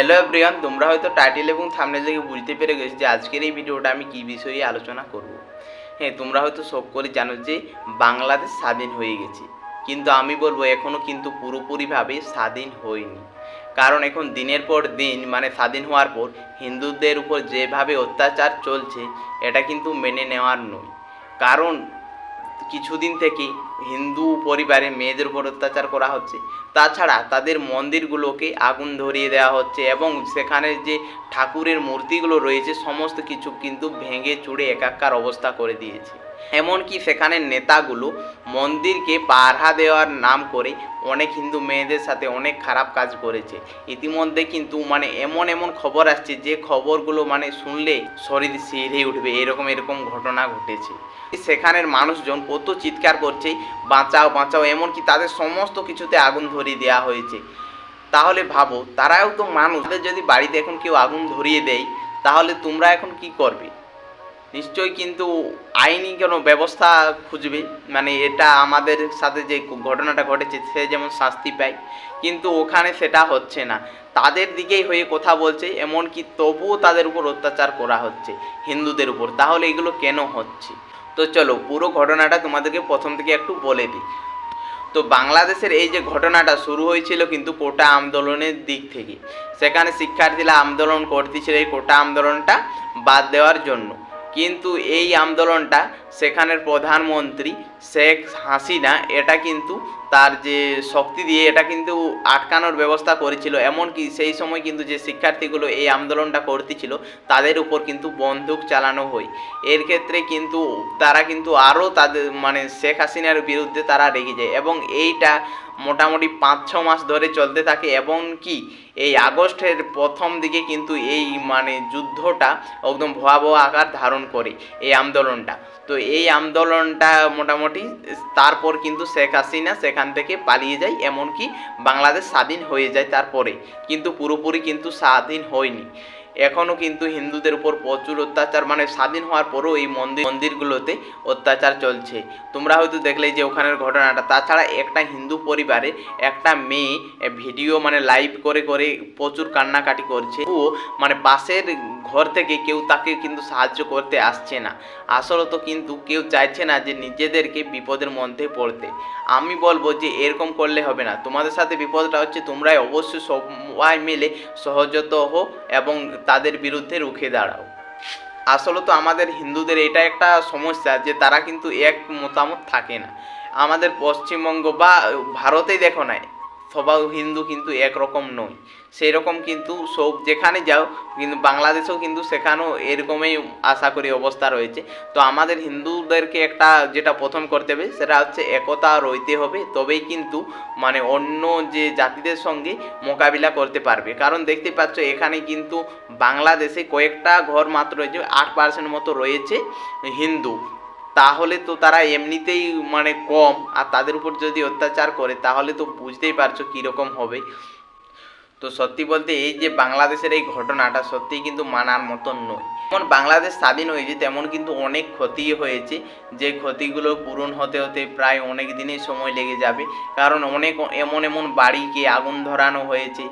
Hello everyone তোমরা হয়তো title এবং থামনেল থেকে বুঝতে পেরে গেছো যে আজকের এই ভিডিওটা আমি কী বিষয়ে আলোচনা করব। হ্যাঁ তোমরা হয়তো সব করে জানো যে বাংলাদেশ স্বাধীন হয়ে গেছে। কিন্তু আমি বলব এখনও কিন্তু পুরোপুরিভাবে স্বাধীন হয়নি। কারণ এখন দিনের পর দিন মানে স্বাধীন হওয়ার পর হিন্দুদের উপর যেভাবে অত্যাচার চলছে, এটা কিন্তু মেনে নেওয়ার নয়। কারণ কিছুদিন থেকে হিন্দু পরিবারে মেয়েদের উপর অত্যাচার করা হচ্ছে। তাছাড়া তাদের মন্দিরগুলোকে আগুন ধরিয়ে দেওয়া হচ্ছে এবং সেখানে যে ঠাকুরের মূর্তিগুলো রয়েছে, সমস্ত কিছু কিন্তু ভেঙে চুড়ে একাকার অবস্থা করে দিয়েছে। এমনকি সেখানে নেতাগুলো মন্দিরকে পাহারা দেওয়ার নাম করে অনেক হিন্দু মেয়েদের সাথে অনেক খারাপ কাজ করেছে। ইতিমধ্যে কিন্তু মানে এমন এমন খবর আসছে যে খবরগুলো মানে শুনলে শরীর শিহরে উঠবে, এরকম এরকম ঘটনা ঘটেছে। সেখানের মানুষজন কত চিৎকার করছে, বাঁচাও বাঁচাও, এমনকি তাদের সমস্ত কিছুতে আগুন ধরিয়ে দেওয়া হয়েছে। তাহলে ভাবো, তারাও তো মানুষ। তাদের যদি বাড়িতে এখন কেউ আগুন ধরিয়ে দেয়, তাহলে তোমরা এখন কি করবে? নিশ্চয়ই কিন্তু আইনি কোনো ব্যবস্থা খুঁজবে। মানে এটা আমাদের সাথে যে ঘটনাটা ঘটেছে, সে যেমন শাস্তি পায়, কিন্তু ওখানে সেটা হচ্ছে না। তাদের দিকেই হয়ে কথা বলছে, এমনকি তবুও তাদের উপর অত্যাচার করা হচ্ছে, হিন্দুদের উপর। তাহলে এগুলো কেন হচ্ছে? তো চলো, পুরো ঘটনাটা তোমাদেরকে প্রথম থেকে একটু বলে দিই। তো বাংলাদেশের এই যে ঘটনাটা শুরু হয়েছিল কিন্তু কোটা আন্দোলনের দিক থেকে। সেখানে শিক্ষার্থীরা আন্দোলন করতেছিল এই কোটা আন্দোলনটা বাদ দেওয়ার জন্য। কিন্তু এই আন্দোলনটা সেখানের প্রধানমন্ত্রী শেখ হাসিনা এটা কিন্তু তার যে শক্তি দিয়ে এটা কিন্তু আটকানোর ব্যবস্থা করেছিল। এমনকি সেই সময় কিন্তু যে শিক্ষার্থীগুলো এই আন্দোলনটা করতেছিল, তাদের উপর কিন্তু বন্দুক চালানো হয়। এর ক্ষেত্রে কিন্তু তারা কিন্তু আরও তাদের মানে শেখ হাসিনার বিরুদ্ধে তারা রেগে যায় এবং এইটা মোটামুটি পাঁচ ছ মাস ধরে চলতে থাকে এবং কি এই আগস্টের প্রথম দিকে কিন্তু এই মানে যুদ্ধটা একদম ভয়াবহ আকার ধারণ করে এই আন্দোলনটা। তো এই আন্দোলনটা মোটামুটি, তারপর কিন্তু শেখ হাসিনা সেখান থেকে পালিয়ে যায়, এমনকি বাংলাদেশ স্বাধীন হয়ে যায় তারপরে। কিন্তু পুরোপুরি কিন্তু স্বাধীন হয়নি। এখনও কিন্তু হিন্দুদের উপর প্রচুর অত্যাচার মানে স্বাধীন হওয়ার পরও এই মন্দির, মন্দিরগুলোতে অত্যাচার চলছে। তোমরা হয়তো দেখলে যে ওখানের ঘটনাটা। তাছাড়া একটা হিন্দু পরিবারে একটা মেয়ে ভিডিও মানে লাইভ করে করে প্রচুর কান্নাকাটি করছে। ও মানে পাশের ঘর থেকে কেউ তাকে কিন্তু সাহায্য করতে আসছে না। আসলত কিন্তু কেউ চাইছে না যে নিজেদেরকে বিপদের মধ্যে পড়তে। আমি বলব যে এরকম করলে হবে না। তোমাদের সাথে বিপদটা হচ্ছে তোমরাই অবশ্যই সবাই মিলে সহজত হো এবং তাদের বিরুদ্ধে রুখে দাঁড়াও। আসলে তো আমাদের হিন্দুদের এটা একটা সমস্যা যে তারা কিন্তু এক মতামত থাকে না। আমাদের পশ্চিমবঙ্গ বা ভারতেই দেখো না সবাই হিন্দু কিন্তু একরকম নয়। সেই রকম কিন্তু সব যেখানে যাও, কিন্তু বাংলাদেশেও কিন্তু সেখানেও এরকমই আশা করি অবস্থা রয়েছে। তো আমাদের হিন্দুদেরকে একটা যেটা প্রথম করতে হবে, সেটা হচ্ছে একতা রইতে হবে, তবেই কিন্তু মানে অন্য যে জাতিদের সঙ্গে মোকাবিলা করতে পারবে। কারণ দেখতে পাচ্ছ, এখানে কিন্তু বাংলাদেশে কয়েকটা ঘর মাত্র রয়েছে, আট পার্সেন্ট মতো রয়েছে হিন্দু। তাহলে তো তারা এমনিতেই মানে কম, আর তাদের উপর যদি অত্যাচার করে, তাহলে তো বুঝতেই পারছ কীরকম হবে। তো সত্যি বলতে এই যে বাংলাদেশের এই ঘটনাটা সত্যিই কিন্তু মানার মতন নয়। যেমন বাংলাদেশ স্বাধীন হয়েছে, তেমন কিন্তু অনেক ক্ষতি হয়েছে। যে ক্ষতিগুলো পূরণ হতে হতে প্রায় অনেক দিনই সময় লেগে যাবে। কারণ অনেক এমন এমন বাড়িকে আগুন ধরানো হয়েছে।